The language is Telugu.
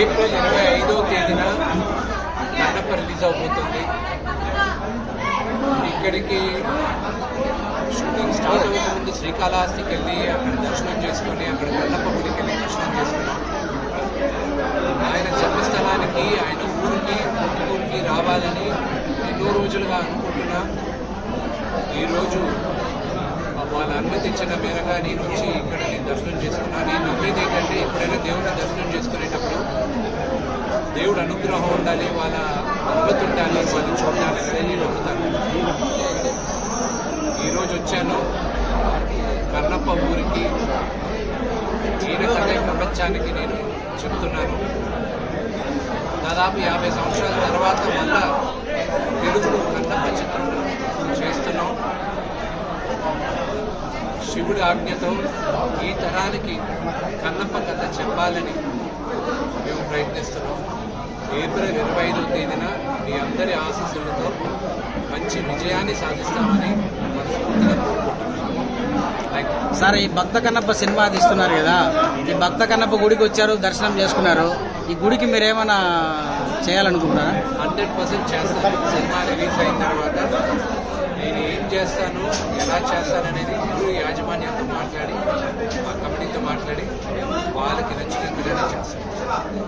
ఏప్రిల్ ఇరవై ఐదో తేదీన కన్నప్ప రిలీజ్ అవబోతుంది. ఇక్కడికి షూటింగ్ స్టార్ట్ అవ్వక ముందు శ్రీకాళహస్తికి వెళ్ళి అక్కడ దర్శనం చేసుకొని అక్కడ కన్నప్ప గుడికి వెళ్ళి దర్శనం చేసుకున్నాం. ఆయన జన్మస్థలానికి ఆయన ఊరికి ఊరికి రావాలని ఎన్నో రోజులుగా అనుకుంటున్నా. ఈరోజు వాళ్ళ అనుమతి ఇచ్చిన మేరగా నేను వచ్చి ఇక్కడ నేను దర్శనం చేసుకున్నాను. నేను నమ్మేది ఏంటంటే ఎప్పుడైనా దేవుడిని దర్శనం చేసుకునేటప్పుడు దేవుడు అనుగ్రహం ఉండాలి వాళ్ళ అనుమతి ఉండాలి వాళ్ళు చూడాలి అని నమ్ముతాను ఈరోజు వచ్చాను కన్నప్ప ఊరికి. ఈయన కథే ప్రపంచానికి నేను చెప్తున్నాను. దాదాపు యాభై సంవత్సరాల తర్వాత మళ్ళా తెలుగులో కన్నప్ప చిత్రం చేస్తున్నాం. శివుడి ఆజ్ఞతో ఈ తరానికి కన్నప్ప కథ చెప్పాలని ఏప్రిల్ ఇరవై ఐదో తేదీన మీ అందరి ఆశీస్సులతో మంచి విజయాన్ని సాధిస్తామని మనస్ఫూర్తిగా సార్ ఈ భక్త కన్నప్ప సినిమా తీస్తున్నారు కదా. ఈ భక్త కన్నప్ప గుడికి వచ్చారు దర్శనం చేసుకున్నారు. ఈ గుడికి మీరు ఏమైనా చేయాలనుకుంటున్నారా? హండ్రెడ్ పర్సెంట్ చేస్తాను. సినిమా రిలీజ్ అయిన తర్వాత నేను ఏం చేస్తాను ఎలా చేస్తాను అనేది గురు యాజమాన్యంతో మాట్లాడి మా కమిటీతో మాట్లాడి వాళ్ళకి నచ్చినట్టుగానే చేస్తాను.